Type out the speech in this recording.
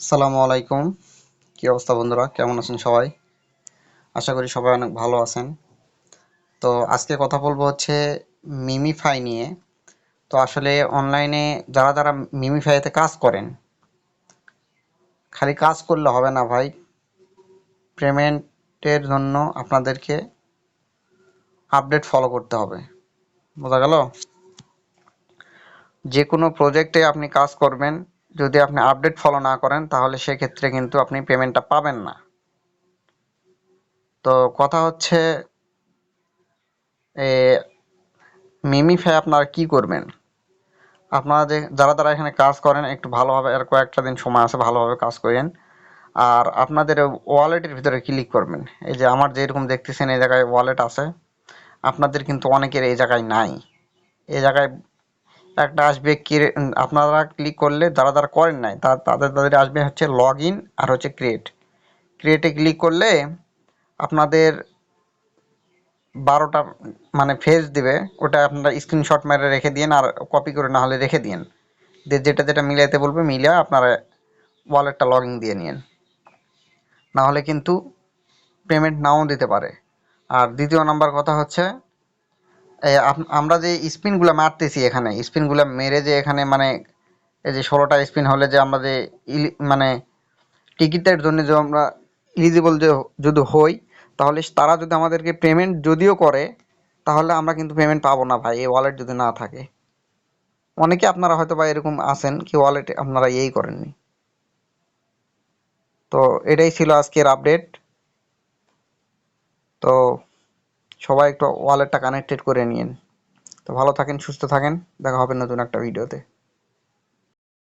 আসসালামু আলাইকুম। কি অবস্থা বন্ধুরা? কেমন আছেন সবাই? আশা করি সবাই অনেক ভালো আছেন। তো আজকে কথা বলব হচ্ছে মিমিফাই নিয়ে। তো আসলে অনলাইনে যারা যারা মিমিফাইতে কাজ করেন, খালি কাজ করলে হবে না ভাই। পেমেন্টের জন্য আপনাদেরকে আপডেট ফলো করতে হবে। বোঝা গেল? যে কোনো প্রজেক্টে আপনি কাজ করবেন যদি আপনি আপডেট ফলো না করেন, তাহলে সেক্ষেত্রে কিন্তু আপনি পেমেন্টটা পাবেন না। তো কথা হচ্ছে, এ মিমিফাই আপনারা কি করবেন? আপনারা যে, যারা যারা এখানে কাজ করেন, একটু ভালোভাবে আর কয়েকটা দিন সময় আছে, ভালোভাবে কাজ করেন। আর আপনাদের ওয়ালেটের ভিতরে ক্লিক করবেন। এই যে আমার যেরকম দেখতেছেন, এই জায়গায় ওয়ালেট আছে। আপনাদের কিন্তু অনেকের এই জায়গায় নাই। এই জায়গায় একটা আসবে আপনারা ক্লিক করলে যারা যারা করেন নাই তাদের তাদের আসবে হচ্ছে লগ ইন আর হচ্ছে ক্রিয়েট ক্রিয়েটে ক্লিক করলে আপনাদের বারোটা মানে ফেজ দিবে, ওটা আপনারা স্ক্রিনশট মেরে রেখে দিন আর কপি করে না হলে রেখে দিন দিয়ে যেটা যেটা মিলাইতে বলবে, মিলিয়ে আপনারা ওয়ালেটটা লগ ইন দিয়ে নিন না হলে কিন্তু পেমেন্ট নাও দিতে পারে। আর দ্বিতীয় নাম্বার কথা হচ্ছে আমরা যে স্পিনগুলো মারতেছি এখানে, স্পিনগুলো মেরে যে এখানে মানে এই যে ষোলোটা স্পিন হলে যে আমরা যে মানে টিকিটের জন্য যে আমরা ইলিজিবল যে যদি হই, তাহলে তারা যদি আমাদেরকে পেমেন্ট যদিও করে, তাহলে আমরা কিন্তু পেমেন্ট পাবো না ভাই, এই ওয়ালেট যদি না থাকে। অনেকে আপনারা হয়তো বা এরকম আছেন কি ওয়ালেটে আপনারা এই করেননি। তো এটাই ছিল আজকের আপডেট তো সবাই একটু ওয়ালেটটা কানেক্টেড করে নিয়েন। তো ভালো থাকেন, সুস্থ থাকেন। দেখা হবে নতুন একটা ভিডিওতে